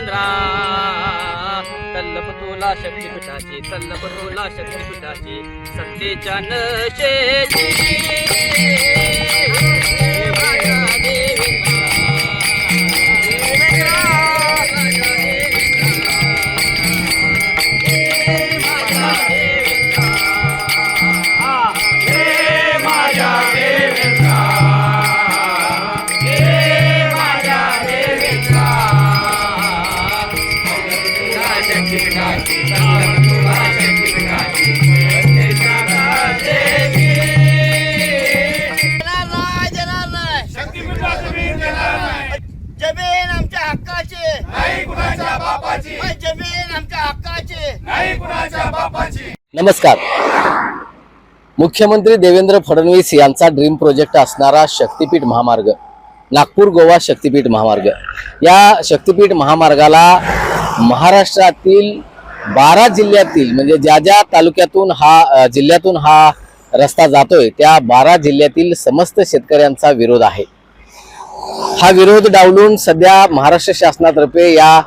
देवेंद्रा तल्लप तुला शक्तीपीठाची तल्लप तुला शक्तीपीठाची सत्तेच्या नशेची. जमीन आमच्या हक्काची. नाही कुणाच्या बापाची जमीन आमच्या हक्काची. नाही कुणाच्या बापाची नमस्कार. मुख्यमंत्री देवेंद्र फडणवीस यांचा ड्रीम प्रोजेक्ट असणारा शक्तीपीठ महामार्ग नागपूर गोवा शक्तीपीठ महामार्ग. या शक्तीपीठ महामार्गाला महाराष्ट्रातील बारा जिल्ह्यातील म्हणजे ज्या ज्या तालुक्यातून हा जिल्ह्यातून हा रस्ता जातोय त्या बारा जिल्ह्यातील समस्त शेतकऱ्यांचा विरोध आहे. हा विरोध डावलून सध्या महाराष्ट्र शासनातर्फे या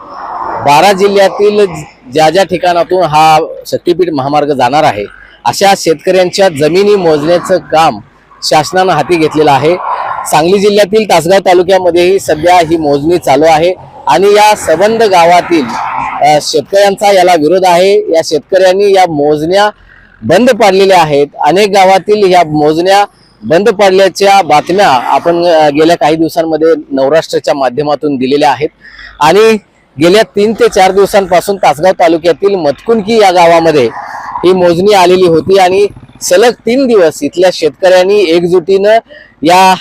बारा जिल्ह्यातील ज्या ज्या ठिकाणातून हा शक्तीपीठ महामार्ग जाणार आहे अशा शेतकऱ्यांच्या जमिनी मोजण्याचं काम शासनानं हाती घेतलेलं आहे. सांगली जिल्ह्यातील तासगाव तालुक्यामध्येही सध्या ही मोजणी चालू आहे. आणि या सबंध गावातील शेतकऱ्यांचा याला विरोध आहे. या शेतकऱ्यांनी या मोजण्या बंद पाडलेल्या आहेत. अनेक गावातील या मोजण्या बंद पडल्याच्या बातम्या आपण गेल्या काही दिवसांमध्ये नवराष्ट्राच्या माध्यमातून दिलेल्या आहेत. आणि गेल्या तीन ते चार दिवसांपासून तासगाव तालुक्यातील मतकुनकी या गावामध्ये ही मोजणी आलेली होती आणि सलग तीन दिवस इथल्या शेतकऱ्यांनी एकजुटीनं या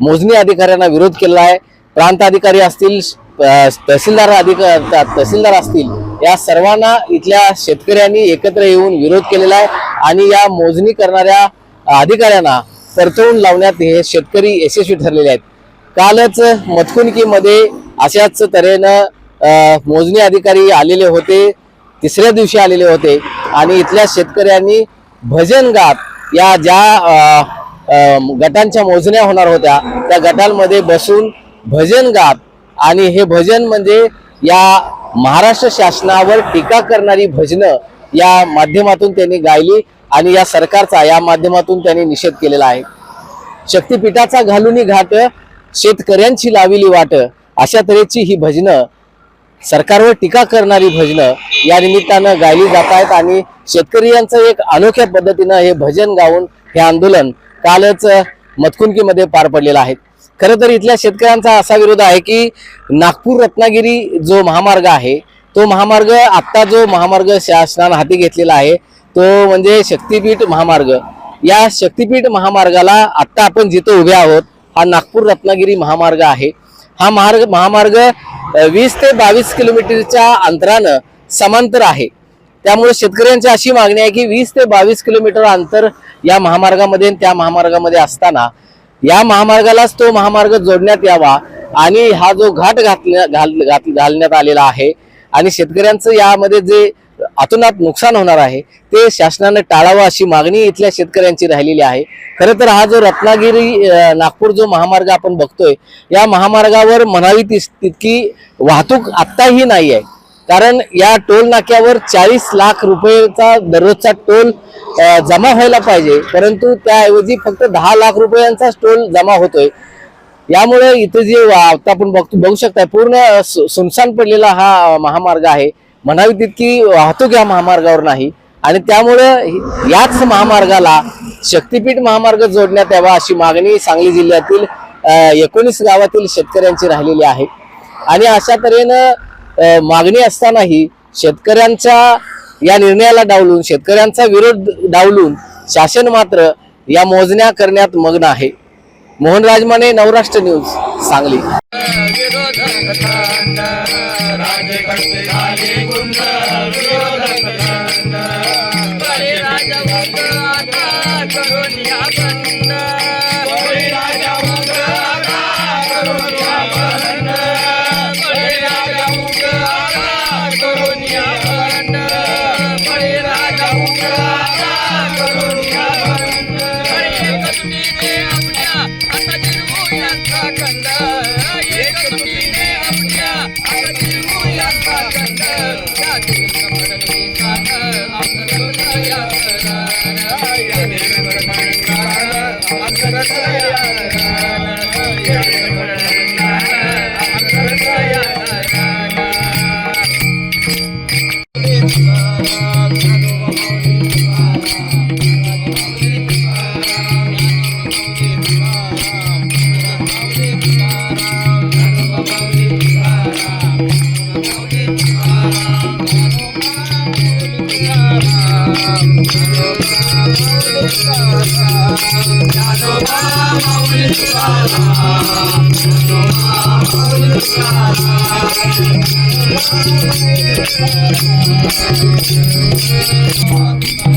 मोजणी अधिकाऱ्यांना विरोध केला आहे. प्रांत अधिकारी असतील तहसीलदार अधिकार तहसीलदार असतील या सर्वांना इथल्या शेतकऱ्यांनी एकत्र येऊन विरोध केलेला आहे आणि या मोजणी करणाऱ्या अधिकाऱ्यांना परतवून लावण्यात हे शेतकरी यशस्वी ठरलेले आहेत. कालच मतकुनकीमध्ये अशाच तऱ्हेनं मोजणी अधिकारी आलेले होते तिसऱ्या दिवशी आलेले होते आणि इथल्या शेतकऱ्यांनी भजन गात या ज्या गटांच्या मोजण्या होणार होत्या त्या गटांमध्ये बसून भजन गात आणि हे भजन म्हणजे या महाराष्ट्र शासनावर टीका करणारी भजनं या माध्यमातून त्यांनी गायली आणि या सरकारचा या माध्यमातून त्यांनी निषेध केलेला आहे. शक्तीपीठाचा घालूनी घाट शेतकऱ्यांची लाविली वाट अशा तऱ्हेची ही भजनं सरकारवर टीका करणारी भजनं या निमित्तानं गायली जात आहेत आणि शेतकरी यांचं एक अनोख्या पद्धतीनं हे भजन गाऊन हे आंदोलन कालच मतकुनकीमध्ये पार पडलेलं आहे. खरं तर इथल्या शेतकऱ्यांचा असा विरोध आहे की नागपूर रत्नागिरी जो महामार्ग आहे तो महामार्ग आत्ता जो महामार्ग शासनानं हाती घेतलेला आहे तो म्हणजे शक्तीपीठ महामार्ग. या शक्तीपीठ महामार्गाला आत्ता आपण जिथं उभे आहोत हा नागपूर रत्नागिरी महामार्ग आहे. हा मार्ग महामार्ग वीस ते बावीस किलोमीटरच्या अंतरानं समांतर आहे. त्यामुळे शेतकऱ्यांची अशी मागणी आहे की वीस ते बावीस किलोमीटर अंतर या महामार्गामध्ये त्या महामार्गामध्ये असताना या महामार्गालाच तो महामार्ग जोडण्यात यावा आणि हा जो घाट घातल्या घाल घात- घालण्यात आलेला आहे आणि शेतकऱ्यांचं यामध्ये जे अतोनात नुकसान होणार आहे ते शासनानं टाळावं अशी मागणी इथल्या शेतकऱ्यांची राहिलेली आहे. खरं तर हा जो रत्नागिरी नागपूर जो महामार्ग आपण बघतोय या महामार्गावर म्हणावी तितकी वाहतूक आत्ताही नाही आहे. कारण या टोल नाक्यावर चाळीस लाख रुपयेचा दररोजचा टोल जमा व्हायला पाहिजे. परंतु त्याऐवजी फक्त दहा लाख रुपयांचाच टोल जमा होतोय. यामुळे इथे जे वा- आता आपण बघतो बघू शकताय पूर्ण सु- सुनसान पडलेला हा महामार्ग आहे. म्हणावी तितकी वाहतूक या महामार्गावर नाही. आणि त्यामुळे याच महामार्गाला शक्तीपीठ महामार्ग जोडण्यात यावा अशी मागणी सांगली जिल्ह्यातील एकोणीस गावातील शेतकऱ्यांची राहिलेली आहे. आणि अशा तऱ्हेनं मागणी असतानाही शेतकऱ्यांच्या या निर्णयाला डावलून शेतकऱ्यांचा विरोध डावलून शासन मात्र या मोजण्या करण्यात मग्न आहे. मोहन राजमाने नवराष्ट्र न्यूज सांगली. विरोधक दृष्टीने आपल्या आता जिरवू यांचा कंद एक दृष्टीने आपल्या आता जिरवू यांचा कंद त्यातील समडली साथ आपलं Thank you. Thank you.